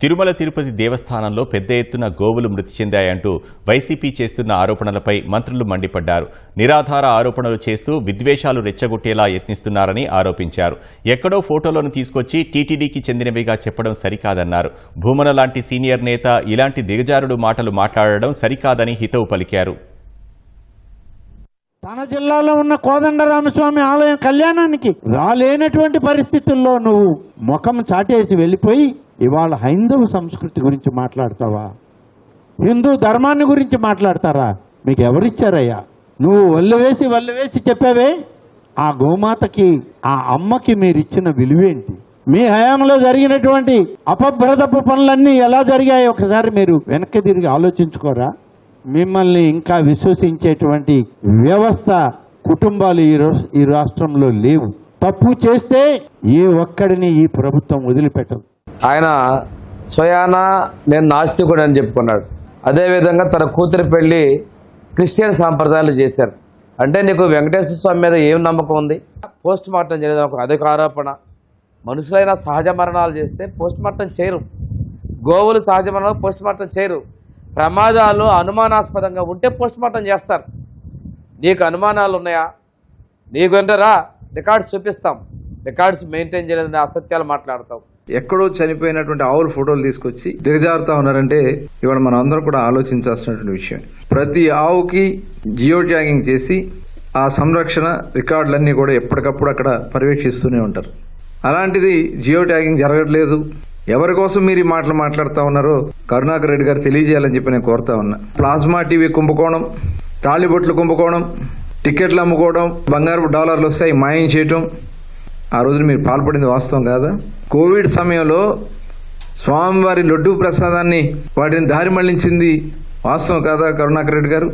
తిరుమల తిరుపతి దేవస్థానంలో పెద్ద ఎత్తున గోవులు మృతి చెందాయంటూ వైసీపీ చేస్తున్న ఆరోపణలపై మంత్రులు మండిపడ్డారు. నిరాధార ఆరోపణలు చేస్తూ విద్వేషాలు రెచ్చగొట్టేలా యత్నిస్తున్నారని ఆరోపించారు. ఎక్కడో ఫోటోలను తీసుకొచ్చి టీటీడీకి చెందినవిగా చెప్పడం సరికాదన్నారు. భూమన లాంటి సీనియర్ నేత ఇలాంటి దిగజారుడు మాటలు మాట్లాడడం సరికాదని హితవు పలికారు. తన జిల్లాలో ఉన్న కోదండరామస్వామి ఆలయం కళ్యాణానికి రాలేనటువంటి పరిస్థితుల్లో నువ్వు ముఖం చాటేసి వెళ్ళిపోయి ఇవాళ హైందవ సంస్కృతి గురించి మాట్లాడతావా? హిందూ ధర్మాన్ని గురించి మాట్లాడతారా? మీకు ఎవరిచ్చారయ్యా? నువ్వు వల్లు వేసి వల్లు వేసి చెప్పావే? ఆ గోమాతకి ఆ అమ్మకి మీరిచ్చిన విలువేంటి? మీ హయాంలో జరిగినటువంటి అపభ్రదపు పనులన్నీ ఎలా జరిగాయి? ఒకసారి మీరు వెనక్కి తిరిగి ఆలోచించుకోరా. మిమ్మల్ని ఇంకా విశ్వసించేటువంటి వ్యవస్థ కుటుంబాలు ఈ ఈ రాష్ట్రంలో లేవు. తప్పు చేస్తే ఏ ఒక్కడిని ఈ ప్రభుత్వం వదిలిపెట్టదు. ఆయన స్వయాన నేను నాస్తికుడు అని చెప్పుకున్నాడు. అదేవిధంగా తన కూతురి పెళ్ళి క్రిస్టియన్ సాంప్రదాయాలు చేశారు. అంటే నీకు వెంకటేశ్వర స్వామి మీద ఏం నమ్మకం ఉంది? పోస్ట్ మార్టం చేయడం ఒక అధిక ఆరోపణ. మనుషులైన సహజ మరణాలు చేస్తే పోస్ట్ మార్టం చేయరు. గోవులు సహజ మరణాలు పోస్ట్ మార్టం చేయరు. ప్రమాదాలు అనుమానాస్పదంగా ఉంటే పోస్ట్ మార్టం చేస్తారు. నీకు అనుమానాలు ఉన్నాయా? నీకు రా రికార్డ్స్ చూపిస్తాం. రికార్డ్స్ మెయింటైన్ చేయలేదని అసత్యాలు మాట్లాడతావు. ఎక్కడో చనిపోయినటువంటి ఆవుల ఫోటోలు తీసుకొచ్చి దిగజారుతా ఉన్నారంటే ఇవాళ మనం అందరం కూడా ఆలోచించాల్సినటువంటి విషయం. ప్రతి ఆవుకి జియో ట్యాగింగ్ చేసి ఆ సంరక్షణ రికార్డులన్నీ కూడా ఎప్పటికప్పుడు అక్కడ పర్యవేక్షిస్తూనే ఉంటారు. అలాంటిది జియో ట్యాగింగ్ జరగట్లేదు. ఎవరి కోసం మీరు ఈ మాటలు మాట్లాడుతూ ఉన్నారో కరుణాకర్ రెడ్డి గారు తెలియజేయాలని చెప్పి నేను కోరుతా ఉన్నా. ప్లాస్మా టీవీ కుంభకోణం తాళిబొట్లు కుంభకోణం టికెట్లు అమ్ముకోవడం బంగారు డాలర్లు వస్తాయి మాయం చేయటం ఆ రోజున మీరు పాల్పడింది వాస్తవం కాదా? కోవిడ్ సమయంలో స్వామివారి లడ్డు ప్రసాదాన్ని వాటిని దారి మళ్ళించింది వాస్తవం కాదా కరుణాకర్ రెడ్డి గారు?